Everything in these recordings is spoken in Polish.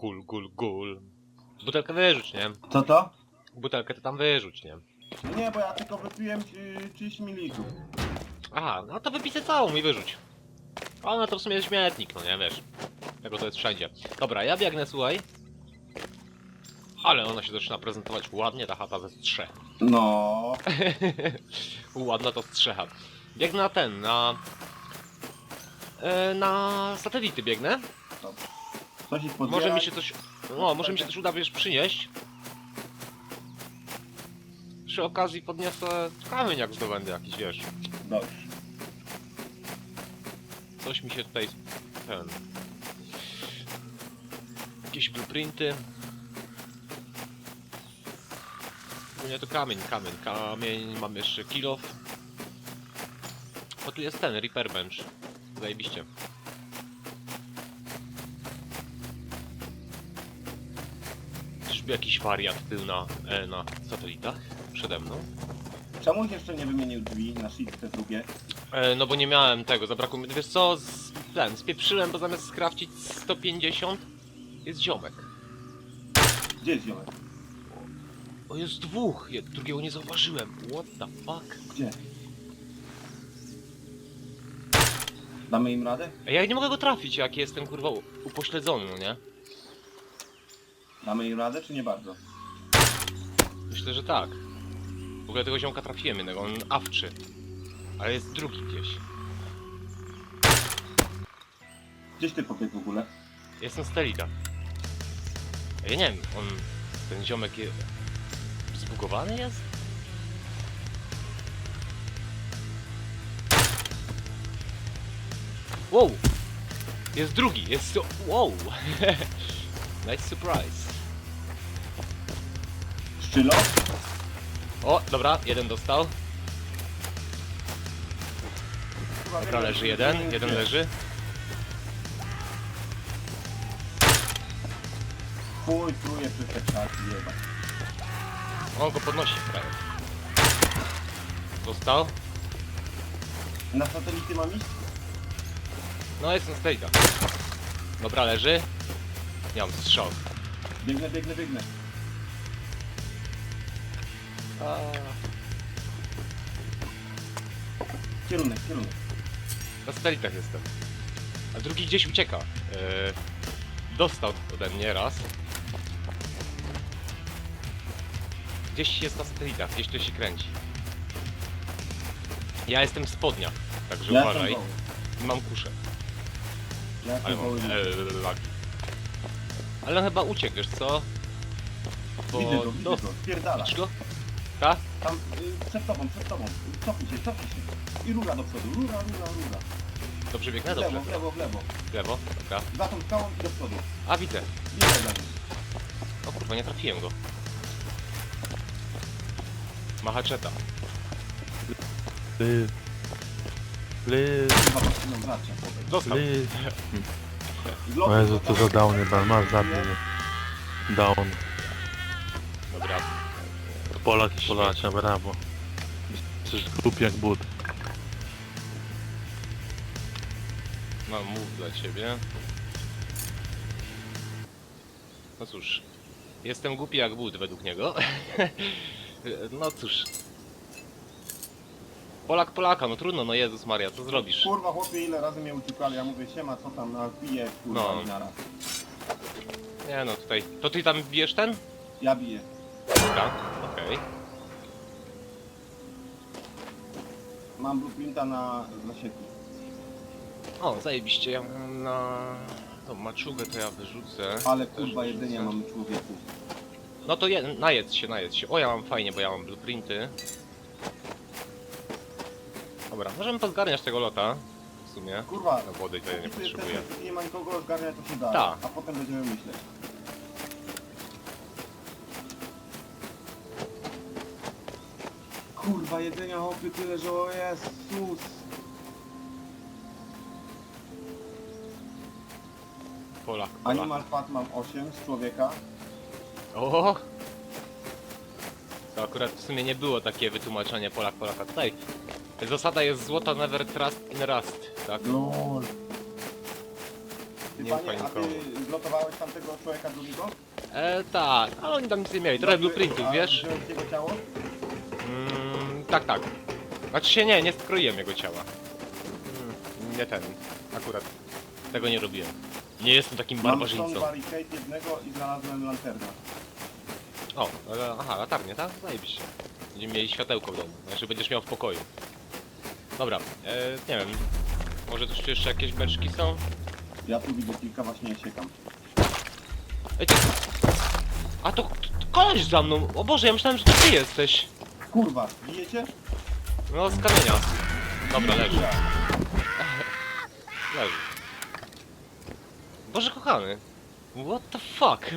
Gul, gul, gul. Butelkę wyrzuć, nie? Co to? Butelkę to tam wyrzuć, nie? Nie, bo ja tylko wypiłem y, 30 ml. Aha, no to wypisę całą i wyrzuć. A no to w sumie jest śmietnik, no nie wiesz. Tego to jest wszędzie. Dobra, ja biegnę, słuchaj. Ale ona się zaczyna prezentować ładnie, ta chata ze strzech. No. Ładna to strzecha. Biegnę na ten, na... E, na satelity biegnę. Coś podbierać. Może mi się coś... No, może mi się też uda, wiesz, przynieść. Przy okazji podniosę kamień, jak zdobędę jakiś, wiesz. Dobrze. Coś mi się tutaj... ten... Jakieś blueprinty. Nie, to kamień, kamień, kamień, mam jeszcze kilof. O, tu jest ten, Reaper Bench. Zajebiście. Jakiś wariat był na, e, na satelitach przede mną? Czemuś jeszcze nie wymienił drzwi na shift te drugie? E, no bo nie miałem tego, zabrakło mi, wiesz co, z, ten, spieprzyłem, bo zamiast skrafcić 150 jest ziomek. Gdzie jest ziomek? O, jest dwóch, ja drugiego nie zauważyłem, what the fuck? Gdzie? Damy im radę? Ej, ja nie mogę go trafić, jak jestem kurwa u- upośledzony, no nie? Damy im radę, czy nie bardzo? Myślę, że tak. W ogóle tego ziomka trafiłem jednego, on awczy. Ale jest drugi gdzieś. Gdzieś ty pobiegł w ogóle? Jestem Stelita. Ja nie wiem, on... ten ziomek je... zbugowany jest? Wow! Jest drugi, jest... Wow! nice surprise. Szczylo? O, dobra, jeden dostał. Dobra, leży jeden, jeden leży. Chuj, truje przez te krzaki, jeba. On go podnosi, prawie. Dostał. Na satelity mam iść? No, jestem Stelita. Dobra, leży. Nie mam strzał. Biegnę, biegnę, biegnę. Kierunek, kierunek. Na satelitach jestem. A drugi gdzieś ucieka. Eee, dostał ode mnie raz. Gdzieś jest na satelitach, gdzieś to się kręci. Ja jestem w spodniach, także Ja uważaj. goły. Mam kuszę. Ja Ale jestem mam lagi. Ale on chyba uciekł, wiesz co? Bo Widzę go, widzę dos- go. Spierdala. Widzisz go? Tak? Tam, y, przed tobą, przed tobą. Cofnij się, cofnij się. I rura do przodu. Rura, rura, rura. Dobrze biegnę? W lewo, w lewo, w lewo. W lewo, dobra. Za tą skałą i do przodu. A widzę. Widzę za nim. O kurwa, nie trafiłem go. Ma haczeta. Live. Chyba się wracia. Dostał. Live. O Jezu, tam- za downy, ban, masz zabij mnie. Down. Dobra. Polak i Polacia, brawo. Jesteś głupi jak but. Mam mów dla ciebie. No cóż. Jestem głupi jak but według niego. no cóż. Polak Polaka, no trudno, no Jezus Maria, co zrobisz? Kurwa chłopie, ile razy mnie uciekali, ja mówię siema, co tam na pije, kurwa, No. naraz. Nie no, tutaj... To ty tam bijesz ten? Ja biję. Dobra, okej. Mam blueprinta na zasieki. O, zajebiście, ja mam na... Tą maczugę to ja wyrzucę. Ale Też kurwa wyrzucę. jedzenia mam człowieku. No to je, najedz się, najedz się. O, ja mam fajnie, bo ja mam blueprinty. Dobra, możemy pozgarniać tego lota. W sumie. Kurwa, No wody to ja nie tu potrzebuję. póki nie ma nikogo zgarnia to się da. Tak. A potem będziemy myśleć. Kurwa jedzenia hopy tyle, że o Jezus. Polak, Polak. Animal Fat mam 8 z człowieka. O! To akurat w sumie nie było takie wytłumaczenie Polak, Polaka. Tutaj zasada jest złota never trust in rust, tak? LOL. Ty Nie panie, ufaj a nikomu. ty zlotowałeś tamtego człowieka drugiego? E, tak, ale oni tam nic nie mieli, trochę blueprintów, A wiesz? wziąłeś jego ciało? Mm, tak, tak. Znaczy się nie, nie skroiłem jego ciała. Mm, nie ten, akurat. Tego nie robiłem. Nie jestem takim Mam stone barbarzyńcą. barricade jednego i znalazłem lanternę. O, ale, aha, latarnie, tak? Zajebiście. Będziemy mieli światełko w domu, znaczy będziesz miał w pokoju. Dobra, e, nie wiem. Może tu jeszcze jakieś beczki są? Ja tu widzę kilka, właśnie siekam. Ej, ty... A to, to, koleś za mną! O Boże, ja myślałem, że to ty jesteś! Kurwa, bijecie? No, z kamienia. Dobra, leży. Leży. Boże kochany. What the fuck?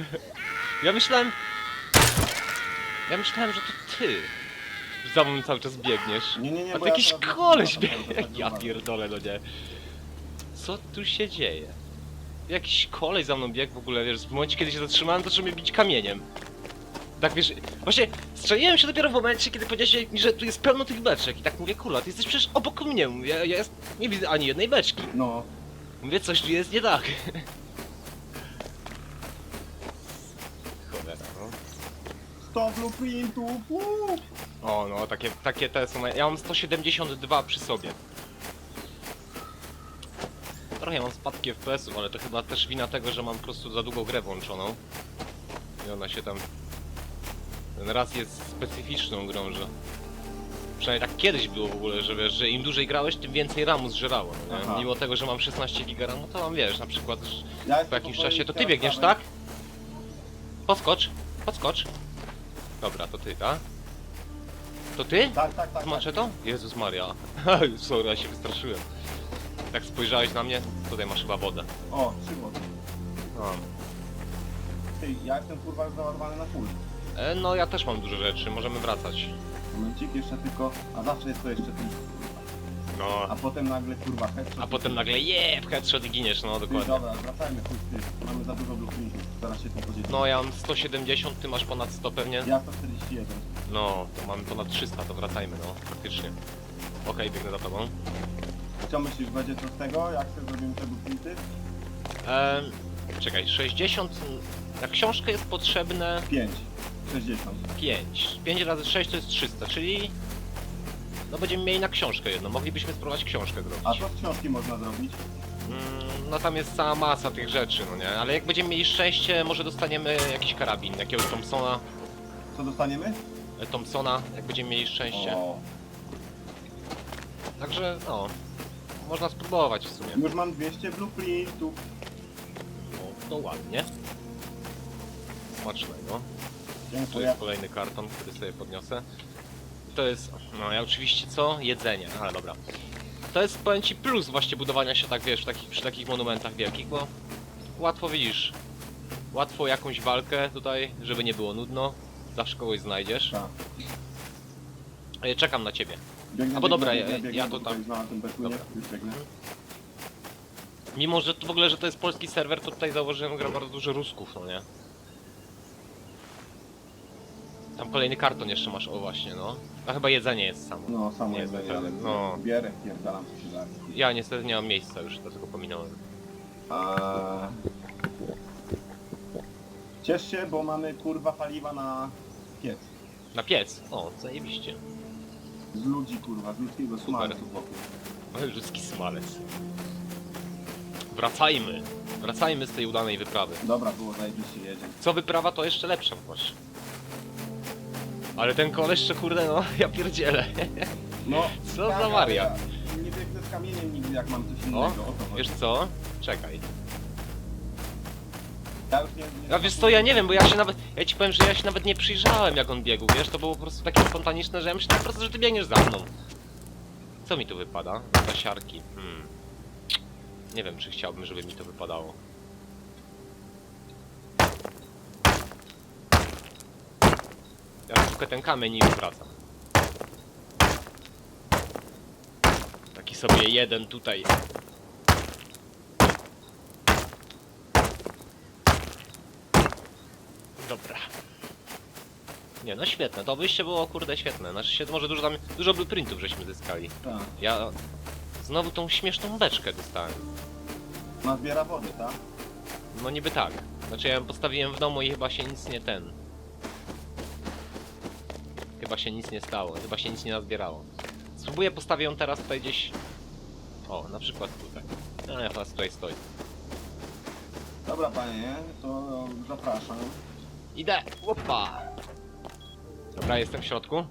Ja myślałem... Ja myślałem, że to ty. Za mną cały czas biegniesz. Nie, nie, nie, A bo to ja jakiś teraz koleś biegnie. tak Ja uważam. pierdolę, no nie. Co tu się dzieje? Jakiś koleś za mną biegł w ogóle, wiesz, w momencie kiedy się zatrzymałem, zaczął mnie bić kamieniem. Tak wiesz, właśnie strzeliłem się dopiero w momencie, kiedy powiedziałeś mi, że tu jest pełno tych beczek i tak mówię, kurwa, ty jesteś przecież obok mnie, mówię, ja, ja jest, nie widzę ani jednej beczki. No, Mówię, coś tu jest nie tak. Cholera, no. 100 blueprintów! uuu. O, no, takie, takie te są. Ja mam 172 przy sobie. Trochę mam spadki FPS-ów, ale to chyba też wina tego, że mam po prostu za długo grę włączoną. I ona się tam. Ten raz jest specyficzną grą, że. Przynajmniej tak kiedyś było w ogóle, że wiesz, że im dłużej grałeś, tym więcej ramu zżerało. No nie? Aha. Mimo tego, że mam 16 giga ramu, to mam wiesz, na przykład że Ja po jestem jakimś czasie to ty biegniesz, prawej. tak? Podskocz, podskocz. Dobra, to ty, tak? To ty? Tak, tak, tak. Z tak. maczetą? Jezus Maria. Sorry, ja się wystraszyłem. Jak spojrzałeś na mnie, tutaj masz chyba wodę. O, trzy wody. No. Ty, ja jestem kurwa załadowany na full. E, no ja też mam dużo rzeczy, możemy wracać. Momencik, jeszcze tylko, a zawsze jest to jeszcze ten. No. A potem nagle kurwa headshot. A potem nagle jeb, headshot i giniesz, no Ty, dokładnie. dobra, wracajmy, chuj ty. Mamy za dużo blueprintów, zaraz się tym podzielimy. No ja mam 170, ty masz ponad 100 pewnie. Ja 141. No, to mamy ponad 300, to wracajmy, no, faktycznie. Okej, biegnę za tobą. Co myślisz, będzie co z tego, jak sobie zrobimy te blueprinty? Ehm, czekaj, 60... Na książkę jest potrzebne 5. 60. 5. 5 razy 6 to jest 300, czyli... No będziemy mieli na książkę jedną, moglibyśmy spróbować książkę zrobić. A co z książki można zrobić? Mm, no tam jest cała masa tych rzeczy, no nie? Ale jak będziemy mieli szczęście, może dostaniemy jakiś karabin, jakiegoś Thompsona, Co dostaniemy? Thompsona, jak będziemy mieli szczęście. O, Także, no, można spróbować w sumie. już mam 200 blueprintów. No, to ładnie. Smacznego. Tu Dziękuję. jest kolejny karton, który sobie podniosę. To jest, no ja oczywiście co? Jedzenie, ale dobra. To jest, powiem ci, plus właśnie budowania się tak, wiesz, w takich, przy takich monumentach wielkich, bo łatwo widzisz. Łatwo jakąś walkę tutaj, żeby nie było nudno. Zawsze kogoś znajdziesz. Tak. E, Czekam na ciebie. Biegnę, A bo dobra, ja- ja to tam- tutaj Znalazłem bekunie, Dobra. już biegnę. Mimo, że to w ogóle, że to jest polski serwer, to tutaj zauważyłem, gra bardzo dużo Rusków, no nie? Tam kolejny karton jeszcze masz, o właśnie, no. A chyba jedzenie jest samo. No, samo Nie jest jest ale no. Bierę, pierdalam co się da. Ja niestety nie mam miejsca już, dlatego pominąłem. A... Ciesz się, bo mamy kurwa paliwa na piec. Na piec! O, zajebiście. Z ludzi kurwa, z ludzkiego smalcu wokół. Ludzki smalec. Wracajmy. Wracajmy z tej udanej wyprawy. Dobra, było zajebiście, jedzie. Co wyprawa, to jeszcze lepsza właśnie. Ale ten koleś, to kurde, no, ja pierdzielę. No, Co tak, za ale wariat. Ja nie biegnę z kamieniem nigdy, jak mam coś innego, O, o, to chodzi. Wiesz co? Czekaj. Ja Ja wiesz co, ja nie wiem, bo ja się nawet, ja ci powiem, że ja się nawet nie przyjrzałem jak on biegł, wiesz, to było po prostu takie spontaniczne, że ja myślałem po prostu, że ty biegniesz za mną. Co mi tu wypada? Zasiarki. Hmm. Nie wiem, czy chciałbym, żeby mi to wypadało. Ja szukam ten kamień i już wracam. Taki sobie jeden tutaj. Dobra. Nie, no świetne, to wyjście było kurde świetne. Znaczy się, może dużo tam, dużo blueprintów żeśmy zyskali. Tak. Ja znowu tą śmieszną beczkę dostałem. Nazbiera wody, tak? No niby tak. Znaczy ja ją postawiłem w domu i chyba się nic nie ten. Chyba się nic nie stało, chyba się nic nie nazbierało. Spróbuję postawię ją teraz tutaj gdzieś. O, na przykład tutaj. No ja teraz tutaj stoi. Dobra panie, to zapraszam. Idę! Opa! Dobra, jestem w środku.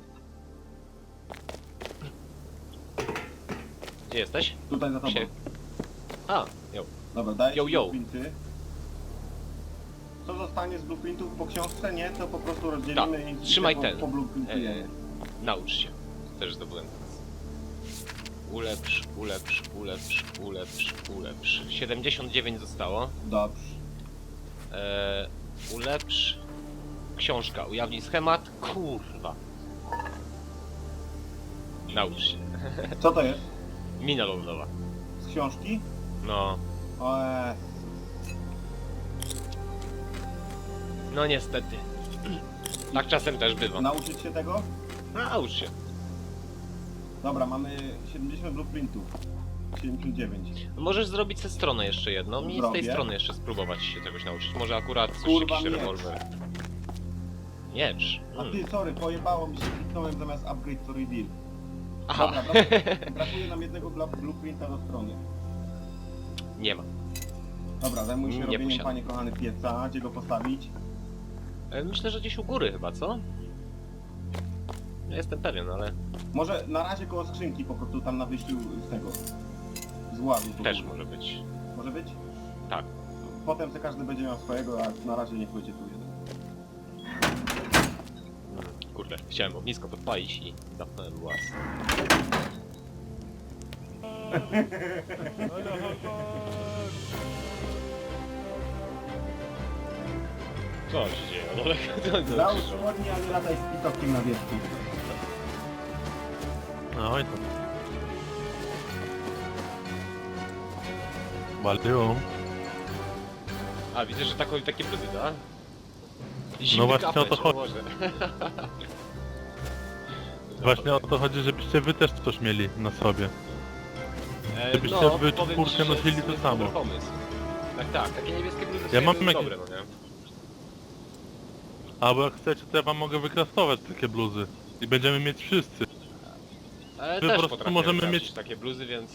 Gdzie jesteś? Tutaj za tobą. A, jo. Dobra, dajesz Yo, yo. blueprinty. Co zostanie z blueprintów po książce? Nie, to po prostu rozdzielimy i Tak, trzymaj po, ten. po blueprintujemy. Naucz się. Też zdobyłem teraz. Ulepsz, ulepsz, ulepsz, ulepsz, ulepsz. 79 zostało. Dobrze. Eee, ulepsz. Książka, ujawnij schemat. Kurwa. Naucz się. Co to jest? Mina lądowa. Z książki? No. Eee, No niestety. Tak czasem też bywa. nauczyć się tego? Naucz się. Dobra, mamy 70 blueprintów. 79. Możesz zrobić ze stronę jeszcze jedną i z tej Zrobię. strony jeszcze spróbować się czegoś nauczyć. Może akurat Kurwa, jakiś rewolwer. Miecz. A Hmm. ty, sorry, pojebało mi się, kliknąłem zamiast upgrade to reveal. Aha, Dobra, brakuje, brakuje nam jednego bla- blueprinta do strony. nie ma. Dobra, zajmuj się Nie robieniem, posiadam. panie kochany, pieca. Gdzie go postawić? E, Myślę, że gdzieś u góry chyba, co? Nie jestem pewien, ale Może na razie koło skrzynki, po prostu tam na wyjściu z tego. Z ładu. tu też może być. Może być? Tak. Potem se każdy będzie miał swojego, a na razie niech będzie tu jeden. Kurde, chciałem ognisko podpalić i zapnąłem włas. Co się dzieje? No, to, to, Załóż ładnie, a nie lataj z pitokiem na wierzchu. No i to. Waliło. A, widzę, że taką, takie bluzy, da? No właśnie o to chodzi. Boże. Właśnie o to chodzi, żebyście wy też coś mieli na sobie. E, Żebyście wy powiem czwórkę ci, że nosili jest to dobry samo. pomysł. Tak, tak, takie niebieskie bluzy Ja mam jakieś- dobre, no nie? Albo jak chcecie, to ja wam mogę wykrastować takie bluzy. I będziemy mieć wszyscy. Ale My też po prostu potrafię możemy mieć- takie bluzy, więc...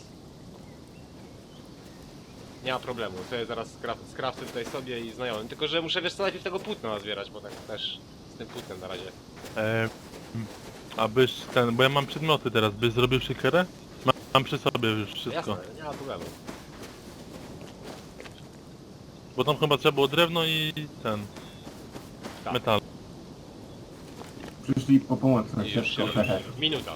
Nie ma problemu, to ja zaraz skrafcę tutaj sobie i znajomym. Tylko, że muszę wiesz co, najpierw tego płótna nazbierać, bo tak też z tym płótnem na razie. E, abyś ten, bo ja mam przedmioty teraz, byś zrobił siekierę? Mam, mam przy sobie już wszystko. Jasne, nie ma problemu. Bo tam chyba trzeba było drewno i ten, Tak. metal. Przyszli po pomoc na I już. Minuta.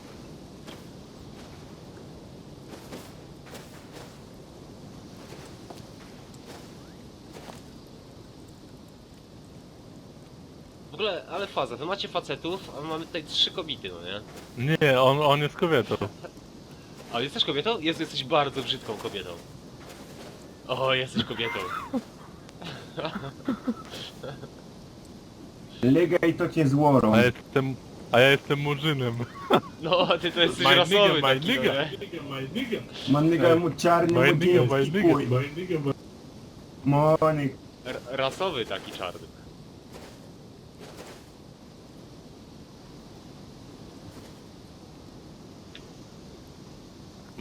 Ogóle, ale faza, wy macie facetów, a my mamy tutaj trzy kobiety, no nie? Nie, on, on jest kobietą. A jesteś kobietą? Jezu, jesteś bardzo brzydką kobietą. O, jesteś kobietą. Legaj to cię złorą. A ja jestem, a ja jestem murzynem. No, ty to jesteś My rasowy nigga, my taki, no, nigga. nie? Mannyga mu czarny nigga, pój. my nigga, my- Monik. R- rasowy taki czarny.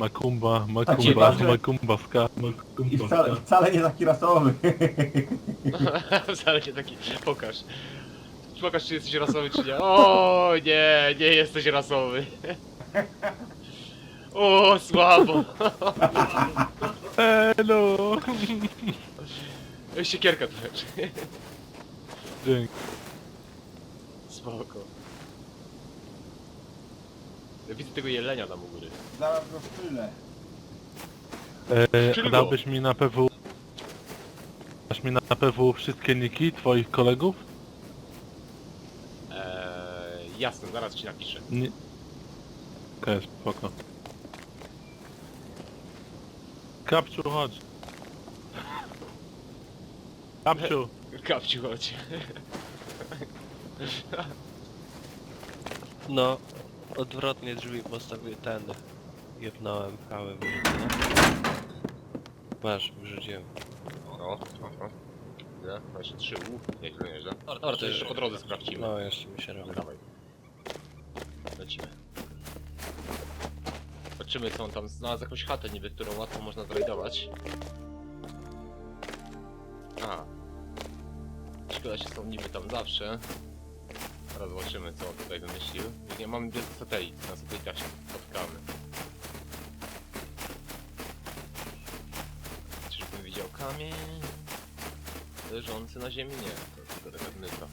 Makumba, makumba, patrzę. makumba, ska, I makumba, wcale, wcale nie taki rasowy. Wcale nie taki. Pokaż. Pokaż, czy jesteś rasowy, czy nie. O nie, nie jesteś rasowy. O, słabo. Hello! Siekierka trochę. Dzięki. Spoko. Ja widzę tego jelenia tam u góry. Zaraz go szczylę. E, Czego? dałbyś mi na PW... Dasz mi na PW wszystkie niki twoich kolegów? Eee, jasne, zaraz ci napiszę. Nie. Okej, spoko. Kapciu, chodź. Kapciu, Kapciu, chodź. No, odwrotnie drzwi postawię ten. Jebnąłem kawę w nie? Masz, wyrzuciłem. No, aha. Ile? 23, uuu, nieźle, nieźle. Dobra, dobra, to jeszcze po drodze sprawdzimy. No, jeszcze mi się robi. Dawaj. Lecimy. Zobaczymy co on tam znalazł jakąś chatę niby, którą łatwo można zrajdować. A. Szkoda się są niby tam zawsze. Teraz zobaczymy co on tutaj wymyślił. Nie mamy bez satelit, na satelitach się spotkamy. Czyżbym widział kamień leżący na ziemi? Nie, to tylko taka myta.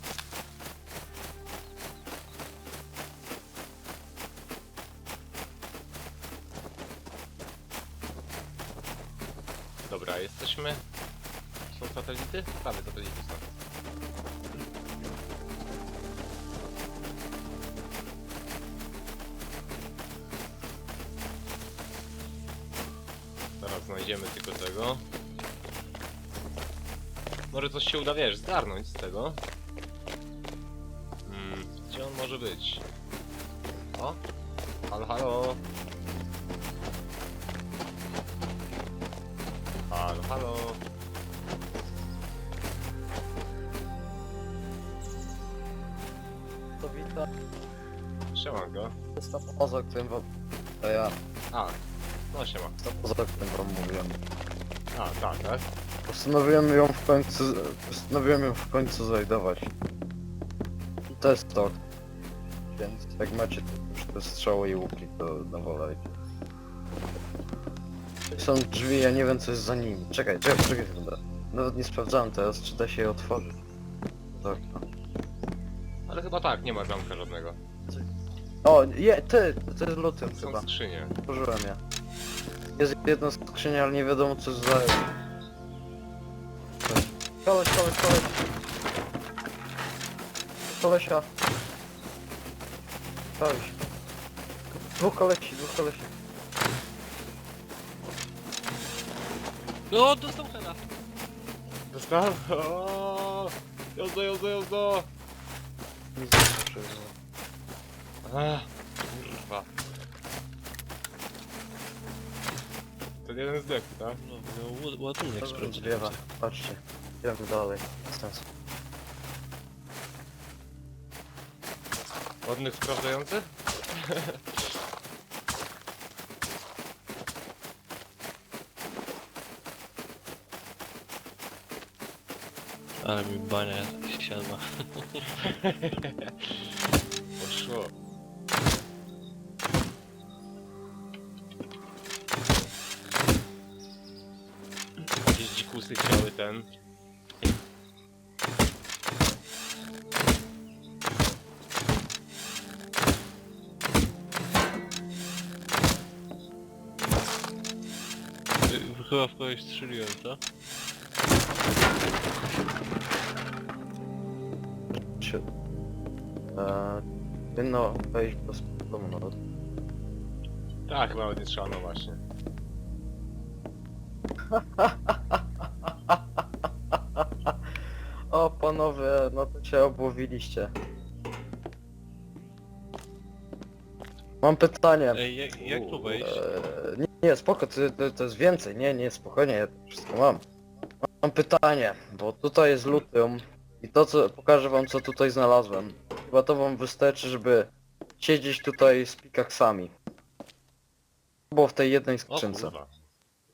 Dobra, jesteśmy. Są satelity? Prawie satelity są. Się uda, wiesz, zgarnąć z tego. Hmm, gdzie on może być? O! Halo, halo! Halo, halo! To witam. Siemanko. Jest ta poza, którym wam... To ja. A, no siema. To poza, którym wam mówiłem. A, tak, tak? Postanowiłem ją w końcu... Postanowiłem ją w końcu znajdować. I to jest to. Więc jak macie te strzały i łuki, to nawalajcie. Są drzwi, ja nie wiem co jest za nimi. Czekaj, czekaj, czekaj chwilę. Nawet nie sprawdzałem teraz, czy da się je otworzyć. Tak. Ale chyba tak, nie ma zamka żadnego. O, je, ty, to jest lutym Są chyba. skrzynie. Otworzyłem je. Jest jedna skrzynia, ale nie wiadomo co za... Koleś, koleś, koleś. Kolesia. Koleś. Dwóch kolesi, dwóch kolesi. No, dostał hera! Dostałem? O, Jozdo, jozdo, jozdo! Nic nie przeżyło. Ach, kurwa. Ten jeden zdechł, tak? No, no ład- ładunek Dobra, sprawdzę. Patrzcie. Idziemy dalej. Bez sensu. Ładnych sprawdzający? Ale mi bania siadła. Chyba w kogoś strzeliłem, co? Trzy. Eee, powinno wejść bez problemu nawet. Tak, chyba nie trzeba, no właśnie. O panowie, no to się obłowiliście. Mam pytanie. Ej, jak, jak tu wejść? Eee, nie, nie, spoko, to, to, to jest więcej, nie, nie, spokojnie, ja to wszystko mam. Mam pytanie, bo tutaj jest lutum i to co, pokażę wam co tutaj znalazłem. Chyba to wam wystarczy, żeby siedzieć tutaj z pikaksami. Było w tej jednej O skrzynce. kurwa.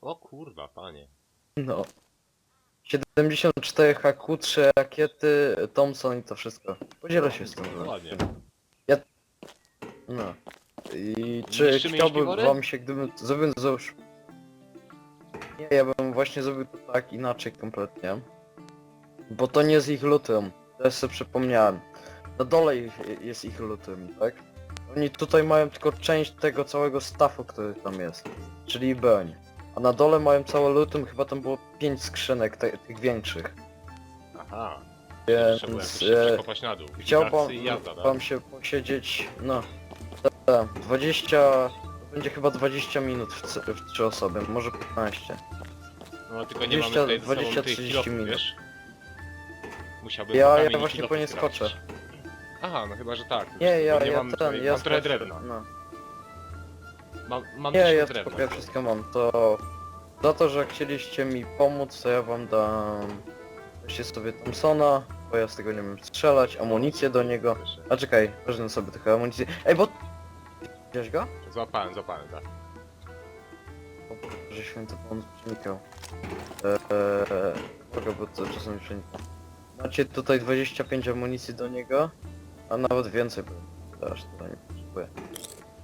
O kurwa, panie. No. 74 HQ, 3 rakiety, Thompson i to wszystko. Podzielę się z tym. No ładnie. No. I czy Niszczymy chciałbym śpiwory? wam się, gdybym zrobił już... Nie, ja bym właśnie zrobił to tak inaczej kompletnie. Bo to nie jest ich lutem. Teraz sobie przypomniałem. Na dole ich- jest ich lutem, tak? Oni tutaj mają tylko część tego całego staffu, który tam jest. Czyli broń. A na dole mają całe lutem, chyba tam było 5 skrzynek te, tych większych. Aha. Trzeba było jakoś Więc się e, przekopać na dół. chciałbym i jazda, tak? wam się posiedzieć, no, ta, 20, to będzie chyba 20 minut w, c- w 3 osoby, może 15. No tylko nie 20, mamy tutaj ze sobą 20, tych 30 kilofów, minut. wiesz? Musiałbym Ja- ja właśnie po nie skoczę. Aha, no chyba, że tak. Nie, ja, Bo ja mam ten, tutaj, ja mam trochę spoko- drewna. No. Mam, mam Nie, ja drewna. ja wszystko mam, to za to, że chcieliście mi pomóc, to ja wam dam... Weźcie sobie Thompsona, bo ja z tego nie wiem strzelać, amunicję do niego. A czekaj, wezmę sobie trochę amunicji. Ej, bo... Widziałeś go? Złapałem, złapałem, tak. O Boże święty, bo on przenikał. Eee, Boga, bo to czasem przenika. Macie tutaj 25 amunicji do niego, a nawet więcej, bo aż tutaj nie potrzebuję.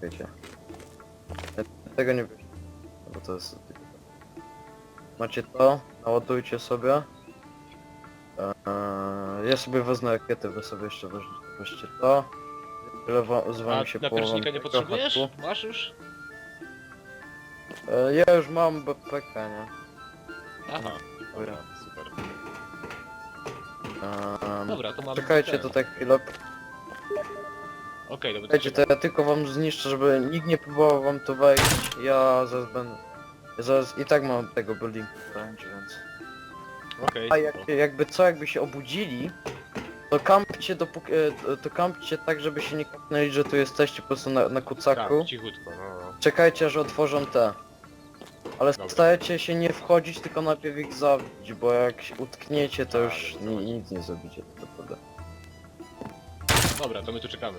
Wiecie. E, Tego nie bierzcie, bo to jest... to. Macie to, naładujcie sobie. Eee, ja sobie wezmę rakiety, wy sobie jeszcze weź- weźcie to. Tyle wa- z A wami się na połowam pierwsznika nie potrzebujesz? Masz już? E, ja już mam BPK, nie? Aha, dobra, super. Eee, Dobra, to mamy... Czekajcie ten. tutaj chwilę. Okej, dobra. Czekajcie, to ja tylko wam zniszczę, żeby nikt nie próbował wam tu wejść. Ja zaraz będę... Ja zaraz i tak mam tego buildingu wręcz, więc... Okej. A jak, jakby co, jakby się obudzili, to kampcie dopóki... e, To kampcie tak, żeby się nie kapnęli, że tu jesteście po prostu na, na kucaku. Tak, cichutko, no, no. Czekajcie, aż otworzą te. Ale Dobra. starajcie się nie wchodzić, tylko najpierw ich zabić, bo jak się utkniecie, to A, już ni- nic nie zrobicie tak naprawdę. Dobra, to my tu czekamy.